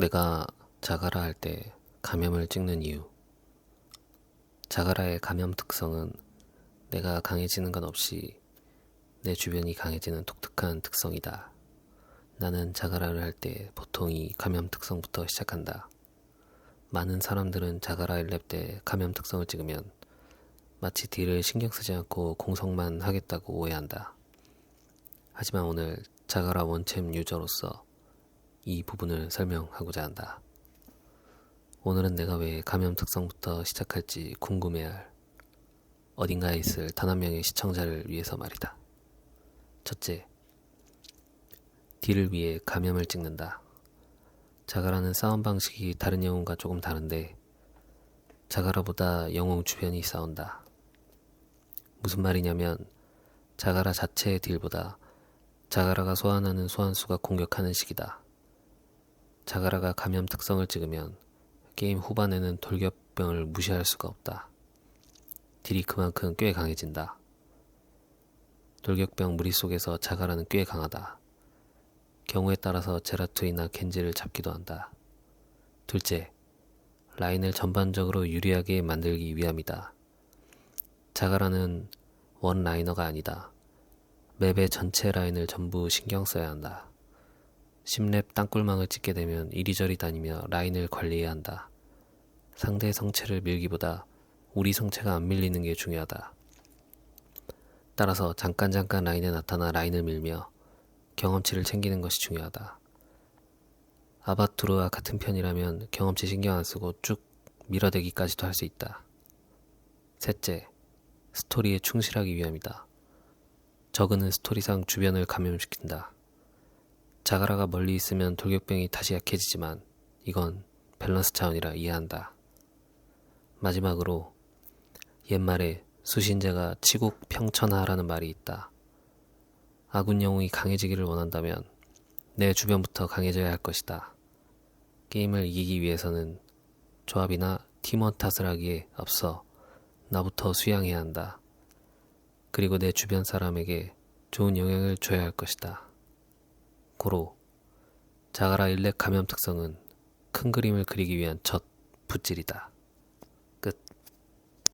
내가 자가라 할 때 감염을 찍는 이유. 자가라의 감염 특성은 내가 강해지는 건 없이 내 주변이 강해지는 독특한 특성이다. 나는 자가라를 할 때 보통 이 감염 특성부터 시작한다. 많은 사람들은 자가라 1렙 때 감염 특성을 찍으면 마치 딜을 신경 쓰지 않고 공성만 하겠다고 오해한다. 하지만 오늘 자가라 원챔 유저로서 이 부분을 설명하고자 한다. 오늘은 내가 왜 감염 특성부터 시작할지 궁금해할 어딘가에 있을 단 한 명의 시청자를 위해서 말이다. 첫째, 딜을 위해 감염을 찍는다. 자가라는 싸움 방식이 다른 영웅과 조금 다른데 자가라보다 영웅 주변이 싸운다. 무슨 말이냐면 자가라 자체의 딜보다 자가라가 소환하는 소환수가 공격하는 식이다. 자가라가 감염 특성을 찍으면 게임 후반에는 돌격병을 무시할 수가 없다. 딜이 그만큼 꽤 강해진다. 돌격병 무리 속에서 자가라는 꽤 강하다. 경우에 따라서 제라투이나 겐지를 잡기도 한다. 둘째, 라인을 전반적으로 유리하게 만들기 위함이다. 자가라는 원 라이너가 아니다. 맵의 전체 라인을 전부 신경 써야 한다. 10렙 땅굴망을 찍게 되면 이리저리 다니며 라인을 관리해야 한다. 상대 성체를 밀기보다 우리 성체가 안 밀리는 게 중요하다. 따라서 잠깐 잠깐 라인에 나타나 라인을 밀며 경험치를 챙기는 것이 중요하다. 아바투르와 같은 편이라면 경험치 신경 안 쓰고 쭉 밀어대기까지도 할 수 있다. 셋째, 스토리에 충실하기 위함이다. 저그는 스토리상 주변을 감염시킨다. 자가라가 멀리 있으면 돌격병이 다시 약해지지만 이건 밸런스 차원이라 이해한다. 마지막으로 옛말에 수신제가 치국 평천하라는 말이 있다. 아군 영웅이 강해지기를 원한다면 내 주변부터 강해져야 할 것이다. 게임을 이기기 위해서는 조합이나 팀원 탓을 하기에 앞서 나부터 수양해야 한다. 그리고 내 주변 사람에게 좋은 영향을 줘야 할 것이다. 고로 자가라 일렉 감염 특성은 큰 그림을 그리기 위한 첫 붓질이다.